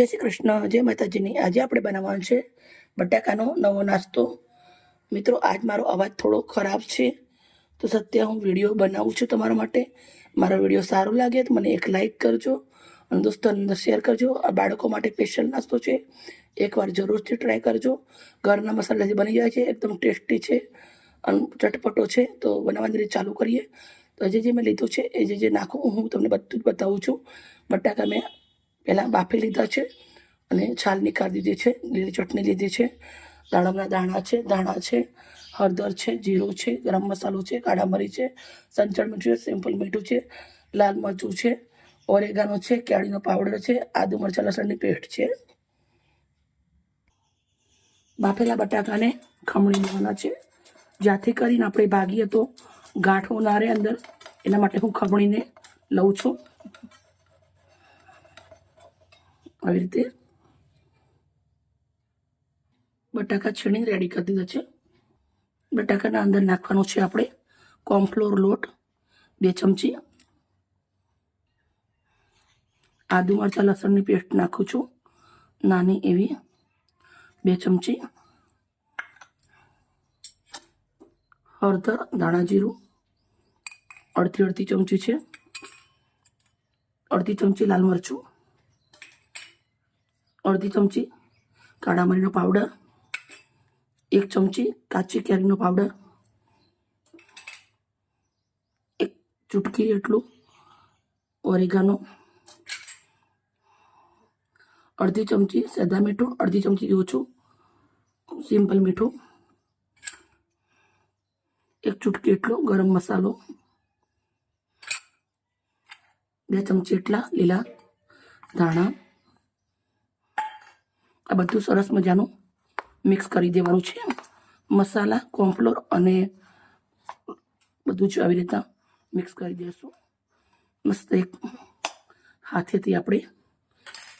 જય શ્રી કૃષ્ણ, જય માતાજીની. આજે આપણે બનાવવાનું છે બટાકાનો નવો નાસ્તો. મિત્રો, આજ મારો અવાજ થોડો ખરાબ છે, તો સત્ય હું વીડિયો બનાવું છું તમારા માટે. મારો વીડિયો સારો લાગે તો મને એક લાઈક કરજો અને દોસ્તોની અંદર શેર કરજો. આ બાળકો માટે સ્પેશિયલ નાસ્તો છે, એકવાર જરૂરથી ટ્રાય કરજો. ઘરના મસાલાથી બની જાય છે, એકદમ ટેસ્ટી છે અને ચટપટો છે, તો બનાવવાની રીત ચાલુ કરીએ. તો જે જે મેં લીધું છે, એ જે જે નાખું, હું તમને બધું જ બતાવું છું. બટાકા મેં પહેલાં બાફી લીધા છે અને છાલ નીકાળી દીધી છે, લીલી ચટણી લીધી છે. દાડમના દાણા છે દાણા છે, હળદર છે, જીરું છે, ગરમ મસાલો છે, કાળા મરી છે, સંચળ મીઠું છે, સિમ્પલ મીઠું છે, લાલ મરચું છે, ઓરેગાનો છે, કેળીનો પાવડર છે, આદુ મરચાં, લસણની પેસ્ટ છે. બાફેલા બટાકાને ખમણી લેવાના છે. જ્યાંથી કરીને આપણે ભાગીએ તો ગાંઠો ના રહે અંદર, એના માટે હું ખમણીને લઉં છું. આવી રીતે બટાકા છીણી રેડી કરી દીધા છે. બટાકાના અંદર નાખવાનો છે આપણે કોર્નફ્લોર લોટ, બે ચમચી. આદુ મરચાં, લસણની પેસ્ટ નાખું છું, નાની એવી બે ચમચી. હળદર દાણા જીરું, અડધી અડધી ચમચી છે. અડધી ચમચી લાલ મરચું. અડધી ચમચી કાળા મરીનો પાવડર એક ચમચી કાચી કેરીનો પાવડર એક ચૂટકી એટલું ઓરેગાનો, અડધી ચમચી સદા મીઠું, અડધી ચમચી ઓછું સિમ્પલ મીઠું, એક ચૂટકી એટલો ગરમ મસાલો, બે ચમચી એટલા લીલા ધાણા આ બધું સરસ મજાનું મિક્સ કરી દેવાનું છે. મસાલા, કોર્નફ્લોર અને બધું જ આવી રીતના મિક્સ કરી દઈશું મસ્ત એક હાથેથી આપણે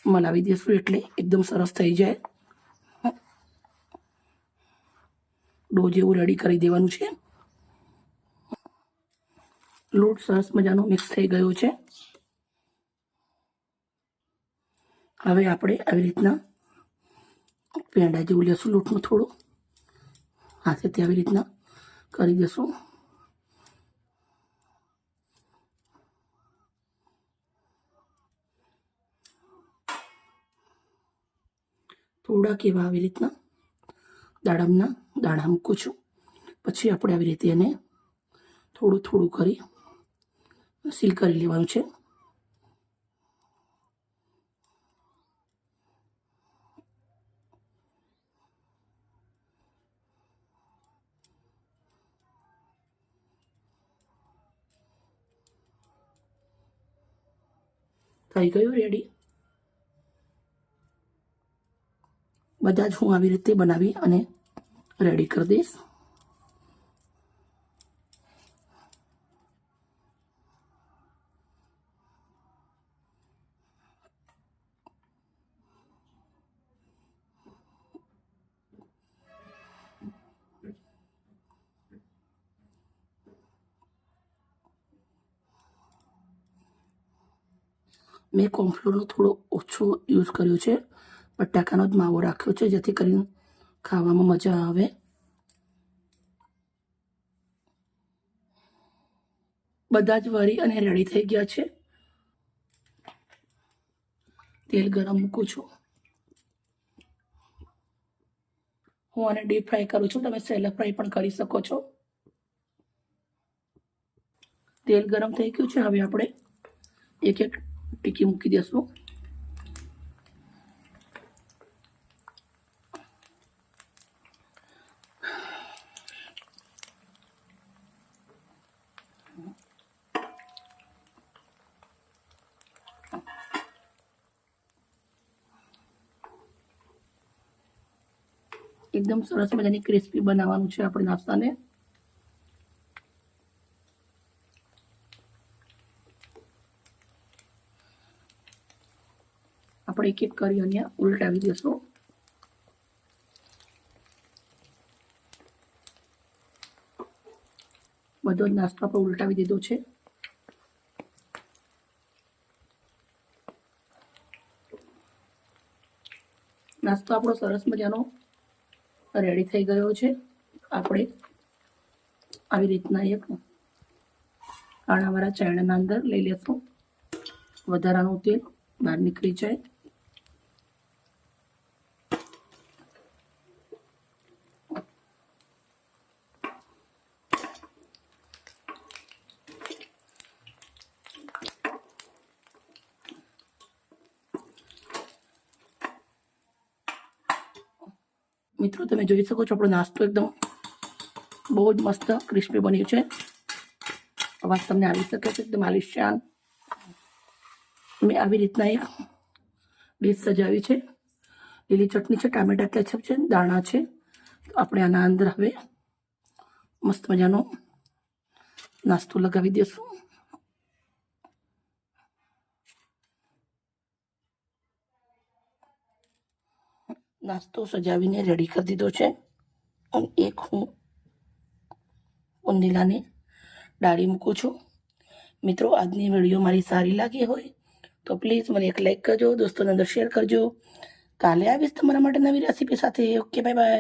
મલાવી દઈશું એટલે એકદમ સરસ થઈ જાય. ડો જેવું રેડી કરી દેવાનું છે. લોટ સરસ મજાનો મિક્સ થઈ ગયો છે. હવે આપણે આવી રીતના પેંડા જેવું લેશું, લોટનું થોડું. હાથેથી આવી રીતના કરી દેશું. થોડાક એવા આવી રીતના દાડમના દાણા મૂકું છું. પછી આપણે આવી રીતે એને થોડું થોડું કરી, સીલ કરી લેવાનું છે. થઈ ગયું રેડી બધા જ હું આવી રીતે બનાવી અને રેડી કરી દઈશ. મેં કોમ્ફ્લોરનો થોડો ઓછો યુઝ કર્યો છે. બટાકાનો જ માવો રાખ્યો છે, જેથી કરીને ખાવામાં મજા આવે. બધા જ વરી અને રેડી થઈ ગયા છે. તેલ ગરમ મૂકું છું. હું આને ડીપ ફ્રાય કરું છું. તમે સેલા ફ્રાય પણ કરી શકો છો. તેલ ગરમ થઈ ગયું છે. હવે આપણે એક એક ટીકી મૂકી દેશું એકદમ સરસ મજાની ક્રિસ્પી બનાવવાનું છે આપણે નાસ્તાને આપણે એક એક કરી અહીંયા ઉલટાવી દેશું. બધો જ નાસ્તો આપણે ઉલટાવી દીધો છે. નાસ્તો આપણો સરસ મજાનો રેડી થઈ ગયો છે. આપણે આવી રીતના એક અમારા ચણાના અંદર લઈ લેશું. વધારાનું તેલ બહાર નીકળી જાય. મિત્રો, તમે જોઈ શકો છો, આપણો નાસ્તો એકદમ બહુ જ મસ્ત ક્રિસ્પી બન્યું છે. અવાજ તમને આવી શકે છે, એકદમ આલિશાન. મેં આવી રીતના એક ડીશ સજાવી છે. લીલી ચટણી છે, ટામેટા કેચઅપ છે, દાણા છે. આપણે આના અંદર હવે મસ્ત મજાનો નાસ્તો લગાવી દઈશું નાસ્તો સજાવીને રેડી કરી દીધો છે. અને એક હું ઉંદીલાને ડાળી મૂકું છું. મિત્રો, આજની વીડિયો મારી સારી લાગી હોય તો પ્લીઝ મને એક લાઈક કરજો, દોસ્તોને અંદર શેર કરજો. કાલે આવીશ તમારા માટે નવી રેસીપી સાથે. Okay bye bye